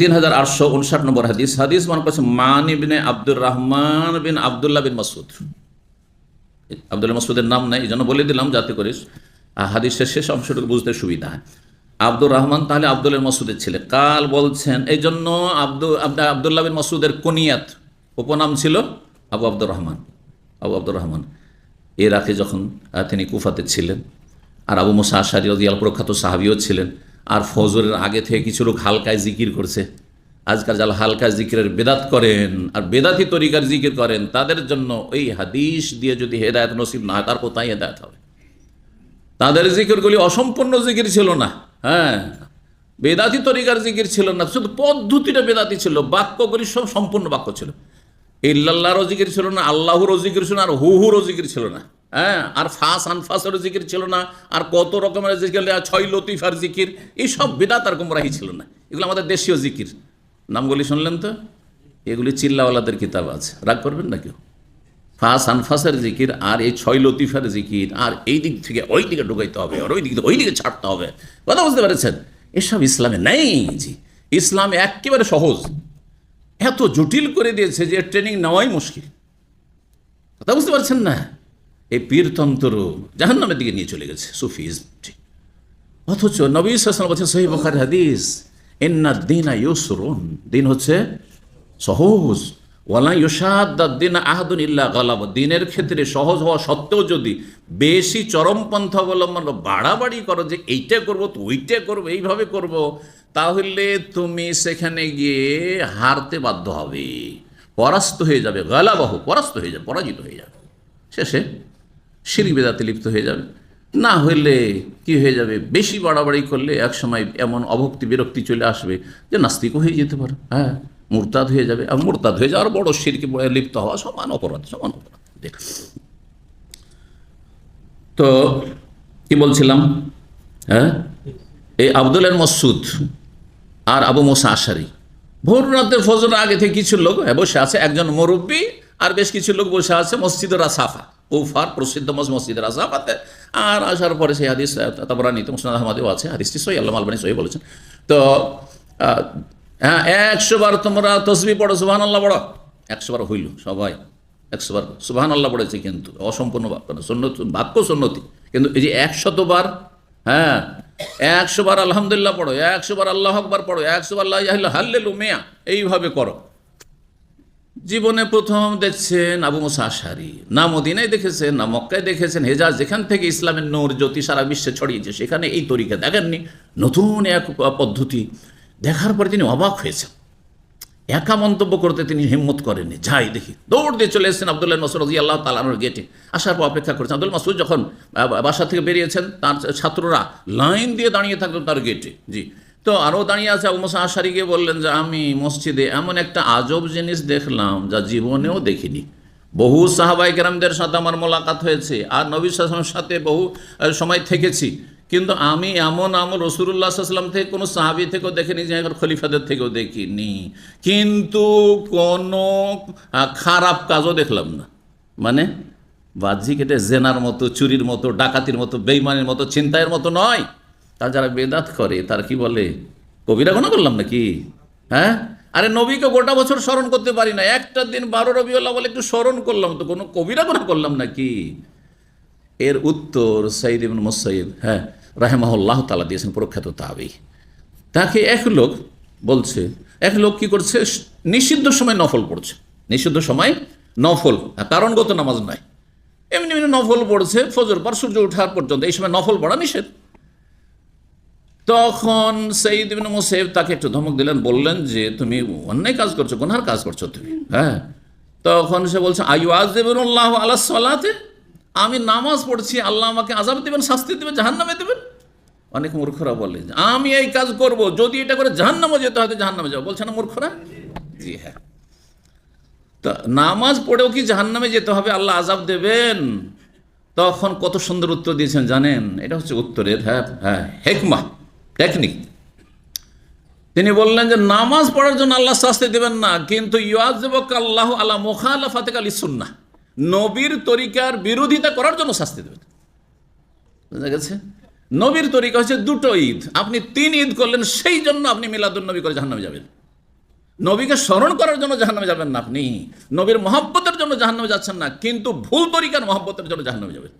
তিন হাজার আটশো উনষাট নম্বর হাদিস। হাদিস মনে করছে মান আব্দুর রহমান বিন নাম নাই এই জন্য বলে দিলাম, যাতে শেষ অংশটুকু বুঝতে সুবিধা আব্দুর রহমান তাহলে আবদুল্লাহ মাসুদের ছেলে। কাল বলছেন এই জন্য আব্দুল আবদুল্লাহ বিন মাসুদের কুনিয়াত। উপনাম ছিল আবু আব্দুর রহমান, আবু আব্দুর রহমান। এরাকে যখন তিনি কুফাতে ছিলেন, আর আবু মুসা আশারি প্রখ্যাত সাহাবিও ছিলেন আর ফজরের আগে থেকে কিছু লোক হালকায় জিকির করছে। আজকাল যারা হালকা জিকিরের বেদাত করেন আর বেদাতি তরিকার জিকির করেন, তাদের জন্য ওই হাদিস দিয়ে যদি হেদায়ত নসিব না তার কোথায় হেদায়ত হবে? তাদের জিকিরগুলি অসম্পূর্ণ জিকির ছিল না হ্যাঁ। বেদাতি তরিকার জিকির ছিল না, শুধু পদ্ধতিটা বেদাতি ছিল, বাক্যগুলি সব সম্পূর্ণ বাক্য ছিল। ইল্লাল্লাহরও জিকির ছিল না, আল্লাহরও জিকির ছিল না, আর হুহুরও জিকির ছিল না। হ্যাঁ আর ফাঁস, আনফাসেরও জিকির ছিল না, আর কত রকমের জিকির ছয় লতিফার জিকির এইসব বেদাত আর গুমরাহি ছিল না। এগুলো আমাদের দেশীয় জিকির। নামগুলি শুনলেন তো? এগুলি চিল্লাওয়ালাদের কিতাব আছে। রাগ করবেন না কেউ? ফাঁস, আনফাসের জিকির, আর এই ছয় লতিফার জিকির, আর এই দিক থেকে ওই দিকে ঢুকাইতে হবে, আর ওই দিক থেকে ওই দিকে ছাড়তে হবে। কথা বুঝতে পেরেছেন? এসব ইসলামে নেই জি। ইসলাম একেবারে সহজ। এত জটিল করে দিয়েছে যে ট্রেনিং নেওয়াই মুশকিল। কথা বুঝতে পারছেন না? এই পীরতন্ত্র জাহান্নামের দিকে নিয়ে চলে গেছে সুফিজ অথচ নবী সাসন বলছেন সহি হাদিস এন্না দিন দিন হচ্ছে সহজ। ওয়ালা ইউসাদ দিন আহাদুন ইল্লা গালাব। দিনের ক্ষেত্রে সহজ হওয়া সত্ত্বেও যদি বেশি চরমপন্থা অবলম্বন বাড়াবাড়ি করো যে এইটা করব, তো ওইটা করব, এইভাবে করব, তাহলে তুমি সেখানে গিয়ে হারতে বাধ্য হবে। পরাস্ত হয়ে যাবে, গালাবাহু, পরাস্ত হয়ে যাবে, পরাজিত হয়ে যাবে। শেষে সিঁড়ি বেদাতে লিপ্ত হয়ে যাবে। না হইলে কি হয়ে যাবে? বেশি বাড়াবাড়ি করলে এক সময় এমন অভক্তি, বিরক্তি চলে আসবে যে নাস্তিকও হয়ে যেতে পারে। হ্যাঁ মুরতাদ হয়ে যাবে। আর মুরতাদ হয়ে যাওয়ার বড় সিরকে লিপ্ত হওয়া সমান অপরাধ সমান অপরাধ। তো কি বলছিলাম? হ্যাঁ? এই আবদুল্লাহ মসুদ আর আবু মোসা আশারি। ভোর রাতে ফজর আগে থেকে কিছু লোক বসে আছে। একজন মুরব্বী আর বেশ কিছু লোক বসে আছে মসজিদের রাসাফা উফার প্রসিদ্ধ মস- মসজিদের রাসাফাতে আর আসার পরে সেই হাদিস তারপর নিত মুসনাদ আহমদেও আছে, হাদিসটি সই আল্লাহ আলবানি সই বলেছেন। তো হ্যাঁ একশো বার তোমরা তসবি পড়ো সুবাহান আল্লাহ পড়ো। একশো বার হইল সবাই একশো বার সুবাহান আল্লাহ পড়েছে কিন্তু, অসম্পূর্ণ বাক্য না সন্ন্যত বাক্য সন্নতি। কিন্তু এই যে একশতবার হ্যাঁ একশো বার আলহামদুলিল্লাহ পড়ো একশো বার আল্লাহ আকবার পড়ো একশো বার আল্লাহ হাল্লেলু মেয়া এইভাবে করো। জীবনে প্রথম দেখছেন আবু মুসা আশারি না মদিনায় দেখেছেন, না মক্কায় দেখেছেন, হেজাজ যেখান থেকে ইসলামের নূর জ্যোতি সারা বিশ্বে ছড়িয়েছে, সেখানে এই তরিকা দেখেননি। নতুন এক পদ্ধতি দেখার পরে তিনি অবাক হয়েছেন। একা মন্তব্য করতে তিনি হিম্মত করেননি। যাই দেখি, দৌড় দিয়ে চলে এসেছেন আবদুল্লাহ মসুদ রাজি আল্লাহ তালানোর গেটে আসার পর অপেক্ষা করেছেন। আব্দুল মাসুদ যখন বাসা থেকে বেরিয়েছেন, তার ছাত্ররা লাইন দিয়ে দাঁড়িয়ে থাকতো তার গেটে জি তো আরও দাঁড়িয়ে আছে আবু মোসা আশারি গিয়ে বললেন যে আমি মসজিদে এমন একটা আজব জিনিস দেখলাম যা জীবনেও দেখিনি। বহু সাহাবাই কেরামদের সাথে আমার মোলাকাত হয়েছে আর নবী সালামের সাথে বহু সময় থেকেছি। কিন্তু আমি এমন আমল রসুল্লাহ থেকে, কোনো সাহাবি থেকেও দেখিনি যে এখন খলিফাদের থেকেও দেখিনি। কিন্তু কোনো খারাপ কাজও দেখলাম না। মানে বাহ্যিক এটা জেনার মতো, চুরির মতো, ডাকাতির মতো, বেইমানের মতো চিন্তায়ের মতো নয়। তার যারা বেদাত করে, তার কি বলে? কবিরা গোনা করলাম নাকি? হ্যাঁ? আরে নবীকে গোটা বছর স্মরণ করতে পারি না। একটা দিন বারো রবিউল্লাহ বলে একটু স্মরণ করলাম তো কোনো কবিরা গোনা করলাম নাকি? এর উত্তর সাইদ ইবন মুসাইদ হ্যাঁ রাহেমাহুল্লাহ তালা দিয়েছেন প্রখ্যাত তাবি। তাকে এক লোক বলছে, এক লোক কি করছে? নিষিদ্ধ সময় নফল পড়ছে। নিষিদ্ধ সময় নফল কারণগত নামাজ নয় এমনি এমনি নফল পড়ছে, ফজর পর সূর্য ওঠার পর্যন্ত। এই সময় নফল পড়া নিষেধ। তখন সেই দিন মোসেব তাকে একটু ধমক দিলেন, বললেন যে, তুমি অন্যায় কাজ করছ গুনহার কাজ করছ তুমি। হ্যাঁ। তখন সে বলছে, আয়ু আজদেবুল্লাহ আল্লাহ সালাতে? আমি নামাজ পড়ছি, আল্লাহ আমাকে আজাব দেবেন, শাস্তি দেবেন, জাহান্নামে দেবেন? অনেক মূর্খরা বলে আমি এই কাজ করব, যদি এটা করে জাহান্নামে যেতে হয় তো জাহান্নামে যাব বলছে না মূর্খরা? জি হ্যাঁ। তা নামাজ পড়েও কি জাহান্নামে যেতে হবে, আল্লাহ আজাব দেবেন? তখন কত সুন্দর উত্তর দিয়েছেন জানেন? এটা হচ্ছে উত্তরের হ্যাঁ হ্যাঁ হেকমা। টেকনিক তিনি বললেন যে, নামাজ পড়ার জন্য আল্লাহ শাস্তি দেবেন না, কিন্তু ইয়াজবক আল্লাহ আল্লাহ মোখালাফাতে আলী সুন্না নবীর তরিকার বিরোধিতা করার জন্য শাস্তি দেবেন। বুঝা গেছে? নবীর তরিকা হচ্ছে দুটো ঈদ। আপনি তিন ঈদ করলেন, সেই জন্য আপনি মিলাদুল নবী করে জাহান্নামে যাবেন। নবীকে স্মরণ করার জন্য জাহান্নামে যাবেন না আপনি। নবীর মহব্বতের জন্য জাহান্নামে যাচ্ছেন না, কিন্তু ভুল তরিকার মহব্বতের জন্য জাহান্নামে যাবেন।